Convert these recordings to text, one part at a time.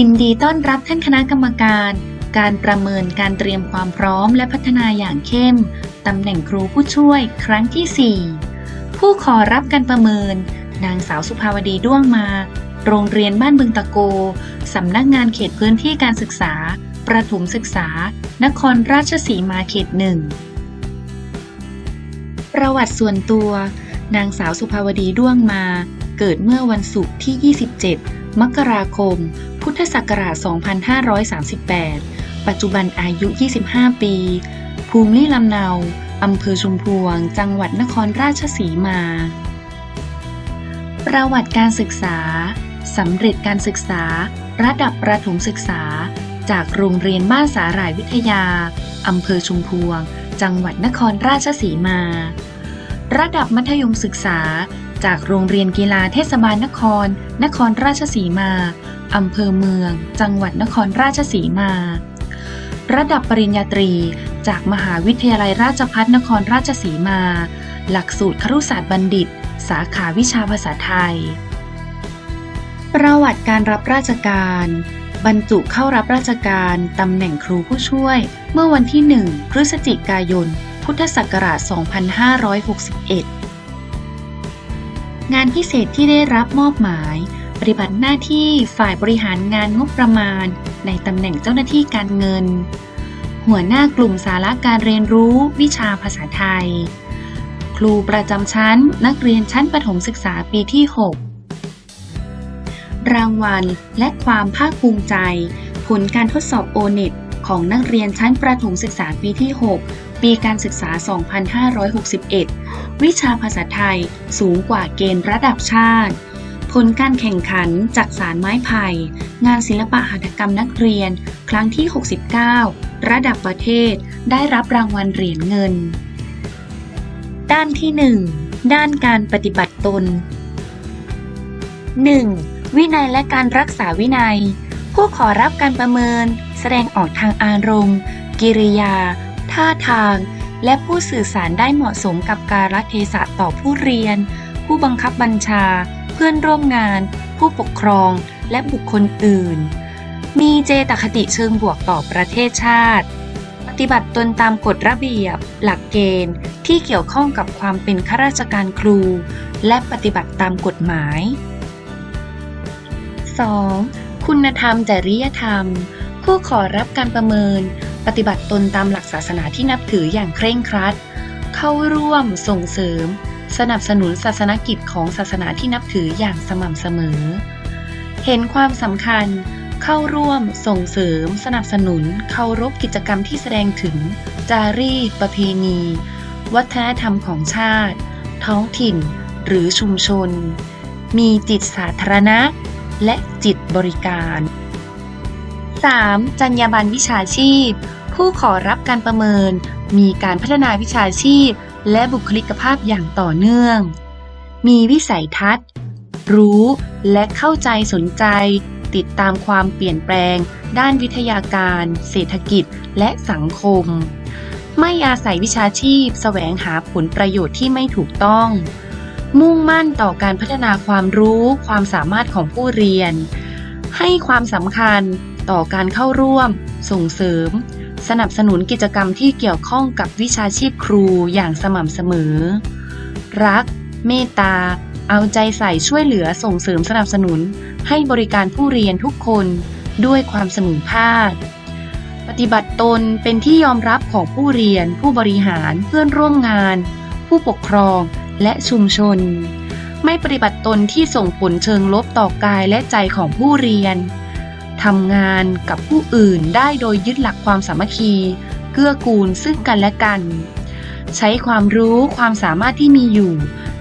ยินดีต้อนรับท่านคณะกรรมการ การประเมินการเตรียมความพร้อมและพัฒนาอย่างเข้ม ตำแหน่งครูผู้ช่วยครั้งที่ 4 ผู้ขอรับการประเมิน นางสาวสุภาวดีด้วงมา โรงเรียนบ้านบึงตะโก สำนักงานเขตพื้นที่การศึกษา ประถมศึกษา นครราชสีมาเขตหนึ่ง ประวัติส่วนตัว นางสาวสุภาวดีด้วงมา เกิดเมื่อวันศุกร์ที่ 27 มกราคม ธศักราช 2538 ปัจจุบันอายุ 25 ปี ภูมิลำเนา อำเภอชุมพวง จังหวัดนครราชสีมา ประวัติการศึกษา สำเร็จการศึกษา ระดับประถมศึกษา จากโรงเรียนบ้านสาหร่ายวิทยา อำเภอชุมพวง จังหวัดนครราชสีมา ระดับมัธยมศึกษาจากโรงเรียนกีฬาเทศบาลนคร นครราชสีมา อำเภอเมือง จังหวัดนครราชสีมา ระดับปริญญาตรี จากมหาวิทยาลัยราชภัฏนครราชสีมา หลักสูตรครุศาสตร์บัณฑิต สาขาวิชาภาษาไทย ประวัติการรับราชการ บรรจุเข้ารับราชการตำแหน่งครูผู้ช่วย เมื่อวันที่ 1 พฤศจิกายน พุทธศักราช 2561 งานพิเศษที่ได้รับมอบหมาย ปฏิบัติหน้าที่ฝ่ายบริหารงานงบประมาณ ในตำแหน่งเจ้าหน้าที่การเงิน หัวหน้ากลุ่มสาระการเรียนรู้วิชาภาษาไทย ครูประจำชั้นนักเรียนชั้นประถมศึกษาปีที่ 6 รางวัลและความภาคภูมิใจ ผลการทดสอบโอเน็ตของนักเรียนชั้นประถมศึกษาปีที่ 6 ปีการศึกษา 2561 วิชาภาษาไทยสูงกว่าเกณฑ์ระดับชาติ ผลการแข่งขันจากสารไม้ไผ่ งานศิลปะหัตถกรรมนักเรียน ครั้งที่ 69 ระดับประเทศได้รับรางวัลเหรียญเงิน ด้านที่ 1 ด้านการปฏิบัติตน 1. วินัยและการรักษาวินัย ผู้ขอรับการประเมิน แสดงออกทางอารมณ์ กิริยา ท่าทาง และผู้สื่อสารได้เหมาะสมกับกาลเทศะต่อผู้เรียน ผู้บังคับบัญชา เพื่อนร่วมงาน ผู้ปกครองและบุคคลอื่น มีเจตคติเชิงบวกต่อประเทศชาติ ปฏิบัติตนตามกฎระเบียบ หลักเกณฑ์ที่เกี่ยวข้องกับความเป็นข้าราชการครู และปฏิบัติตามกฎหมาย 2. คุณธรรมจริยธรรม ผู้ขอรับการประเมิน ปฏิบัติตนตามหลักศาสนาที่นับถืออย่างเคร่งครัด เข้าร่วมส่งเสริม สนับสนุนศาสนกิจของศาสนาที่นับถืออย่างสม่ำเสมอ เห็นความสำคัญ เข้าร่วม ส่งเสริม สนับสนุน เคารพกิจกรรมที่แสดงถึง จารีตประเพณี วัฒนธรรมของชาติ ท้องถิ่น หรือชุมชน มีจิตสาธารณะ และจิตบริการ 3. จรรยาบรรณวิชาชีพ ผู้ขอรับการประเมิน มีการพัฒนาวิชาชีพ และบุคลิกภาพอย่างต่อเนื่อง มีวิสัยทัศน์ รู้และเข้าใจสนใจ ติดตามความเปลี่ยนแปลง ด้านวิทยาการ เศรษฐกิจ และสังคม ไม่อาศัยวิชาชีพ แสวงหาผลประโยชน์ที่ไม่ถูกต้อง มุ่งมั่นต่อการพัฒนาความรู้ความสามารถของผู้เรียน ให้ความสำคัญต่อการเข้าร่วม ส่งเสริม สนับสนุนกิจกรรมที่เกี่ยวข้องกับวิชาชีพครูอย่างสม่ำเสมอ รัก เมตตา เอาใจใส่ช่วยเหลือส่งเสริมสนับสนุน ให้บริการผู้เรียนทุกคนด้วยความเสมอภาค ปฏิบัติตนเป็นที่ยอมรับของผู้เรียน ผู้บริหาร เพื่อนร่วมงาน ผู้ปกครอง และชุมชน ไม่ปฏิบัติตนที่ส่งผลเชิงลบต่อกายและใจของผู้เรียน ทำงานกับผู้อื่นได้โดยยึดหลักความสามัคคี เกื้อกูลซึ่งกันและกัน ใช้ความรู้ความสามารถที่มีอยู่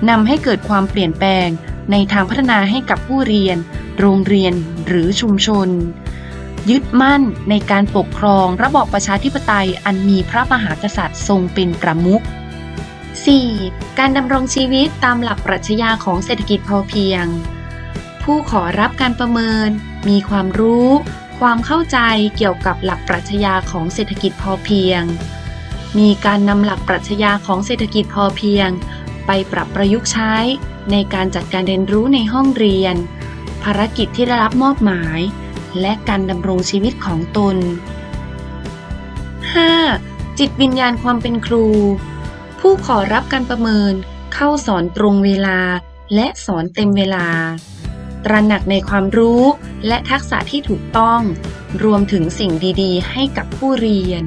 นำให้เกิดความเปลี่ยนแปลงในทางพัฒนาให้กับผู้เรียน โรงเรียนหรือชุมชน ยึดมั่นในการปกครองระบอบประชาธิปไตยอันมีพระมหากษัตริย์ทรงเป็นประมุข 4. การดำรงชีวิตตามหลักปรัชญาของเศรษฐกิจพอเพียง ผู้ขอรับการประเมิน มีความรู้ ความเข้าใจเกี่ยวกับหลักปรัชญาของเศรษฐกิจพอเพียง มีการนำหลักปรัชญาของเศรษฐกิจพอเพียง ไปปรับประยุกต์ใช้ ในการจัดการเรียนรู้ในห้องเรียน ภารกิจที่ได้รับมอบหมาย และการดำรงชีวิตของตน 5. จิตวิญญาณความเป็นครู ผู้ขอรับการประเมิน เข้าสอนตรงเวลา และสอนเต็มเวลา ตระหนักในความรู้และทักษะที่ถูกต้อง รวมถึงสิ่งดีๆ ให้กับผู้เรียน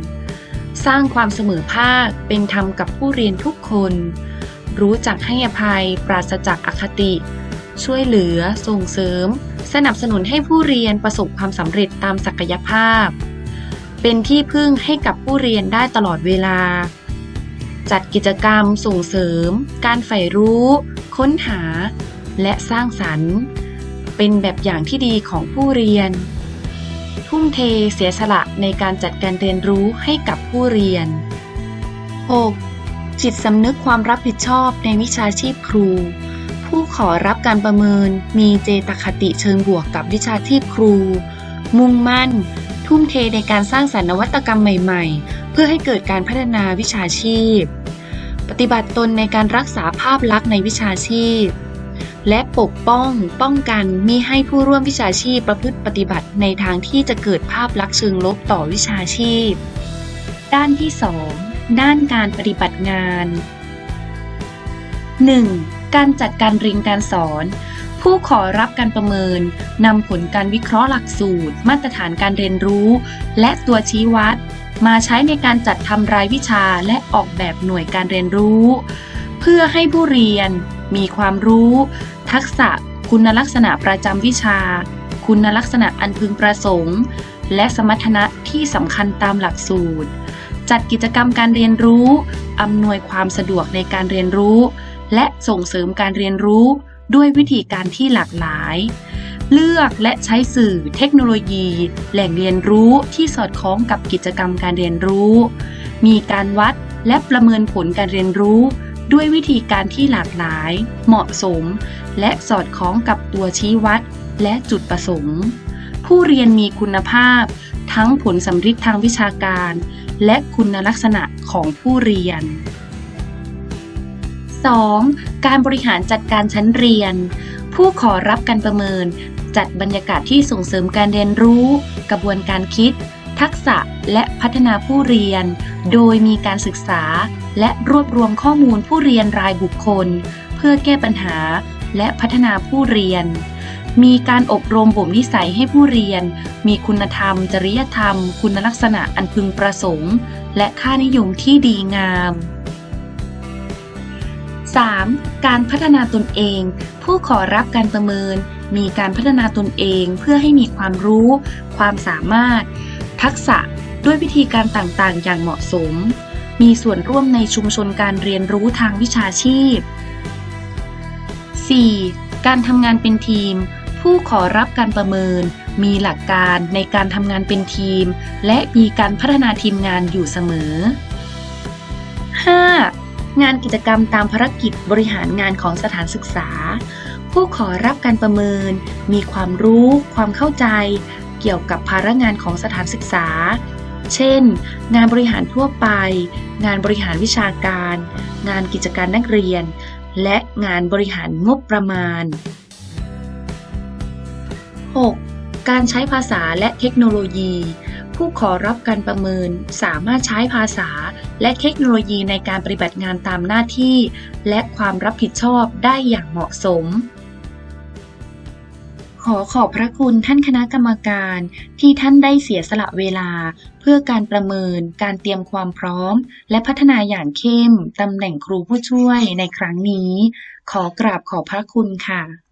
สร้างความเสมอภาคเป็นธรรมกับผู้เรียนทุกคน รู้จักให้อภัย ปราศจากอคติ ช่วยเหลือ ส่งเสริม สนับสนุนให้ผู้เรียนประสบความสำเร็จตามศักยภาพ เป็นที่พึ่งให้กับผู้เรียนได้ตลอดเวลา จัดกิจกรรมส่งเสริม การใฝ่รู้ ค้นหา และสร้างสรรค์ เป็นแบบอย่างที่ดีของผู้เรียน ทุ่มเทเสียสละในการจัดการเรียนรู้ให้กับผู้เรียน 6. จิตสำนึกความรับผิดชอบในวิชาชีพครู ผู้ขอรับการประเมินมีเจตคติเชิงบวกกับวิชาชีพครู มุ่งมั่น ทุ่มเทในการสร้างสรรค์นวัตกรรมใหม่ ๆ เพื่อให้เกิดการพัฒนาวิชาชีพ ปฏิบัติตนในการรักษาภาพลักษณ์ในวิชาชีพ และปกป้องป้องกันมิให้ผู้ร่วมวิชาชีพประพฤติปฏิบัติในทางที่จะเกิดภาพลักษณ์เชิงลบต่อวิชาชีพ ด้านที่ 2 ด้านการปฏิบัติงาน 1. การจัดการเรียนการสอน ผู้ขอรับการประเมินนำผลการวิเคราะห์หลักสูตร มาตรฐานการเรียนรู้ และตัวชี้วัด มาใช้ในการจัดทำรายวิชาและออกแบบหน่วยการเรียนรู้ เพื่อให้ผู้เรียนมีความรู้ ทักษะ คุณลักษณะประจำวิชา คุณลักษณะอันพึงประสงค์ และสมรรถนะที่สำคัญตามหลักสูตร จัดกิจกรรมการเรียนรู้อำนวยความสะดวกในการเรียนรู้ และส่งเสริมการเรียนรู้ด้วยวิธีการที่หลากหลาย เลือกและใช้สื่อเทคโนโลยี แหล่งเรียนรู้ที่สอดคล้องกับกิจกรรมการเรียนรู้ มีการวัดและประเมินผลการเรียนรู้ ด้วยวิธีการที่หลากหลาย เหมาะสม และสอดคล้องกับตัวชี้วัด และจุดประสงค์ ผู้เรียนมีคุณภาพ ทั้งผลสำฤทธิ์ทางวิชาการ และคุณลักษณะของผู้เรียน 2. การบริหารจัดการชั้นเรียน ผู้ขอรับการประเมิน จัดบรรยากาศที่ส่งเสริมการเรียนรู้ กระบวนการคิด ทักษะและพัฒนาผู้เรียน โดยมีการศึกษา และรวบรวมข้อมูลผู้เรียนรายบุคคล เพื่อแก้ปัญหาและพัฒนาผู้เรียน มีการอบรมบ่มนิสัยให้ผู้เรียน มีคุณธรรม จริยธรรม คุณลักษณะอันพึงประสงค์ และค่านิยมที่ดีงาม 3. การพัฒนาตนเอง ผู้ขอรับการประเมิน มีการพัฒนาตนเองเพื่อให้มีความรู้ ความสามารถ ทักษะด้วยวิธีการต่างๆ อย่างเหมาะสม มีส่วนร่วมในชุมชนการเรียนรู้ทางวิชาชีพ 4. การทำงานเป็นทีม ผู้ขอรับการประเมิน มีหลักการในการทำงานเป็นทีม และมีการพัฒนาทีมงานอยู่เสมอ 5. งานกิจกรรมตามภารกิจบริหารงานของสถานศึกษา ผู้ขอรับการประเมิน มีความรู้ ความเข้าใจ เกี่ยวกับภาระงานของสถานศึกษา เช่น งานบริหารทั่วไป งานบริหารวิชาการ งานกิจการนักเรียน และงานบริหารงบประมาณ 6. การใช้ภาษาและเทคโนโลยี ผู้ขอรับการประเมินสามารถใช้ภาษาและเทคโนโลยีในการปฏิบัติงานตามหน้าที่ และความรับผิดชอบได้อย่างเหมาะสม ขอขอบพระคุณท่านคณะกรรมการที่ท่านได้เสียสละเวลา เพื่อการประเมิน การเตรียมความพร้อม และพัฒนาอย่างเข้มตำแหน่งครูผู้ช่วยในครั้งนี้ ขอกราบขอบพระคุณค่ะ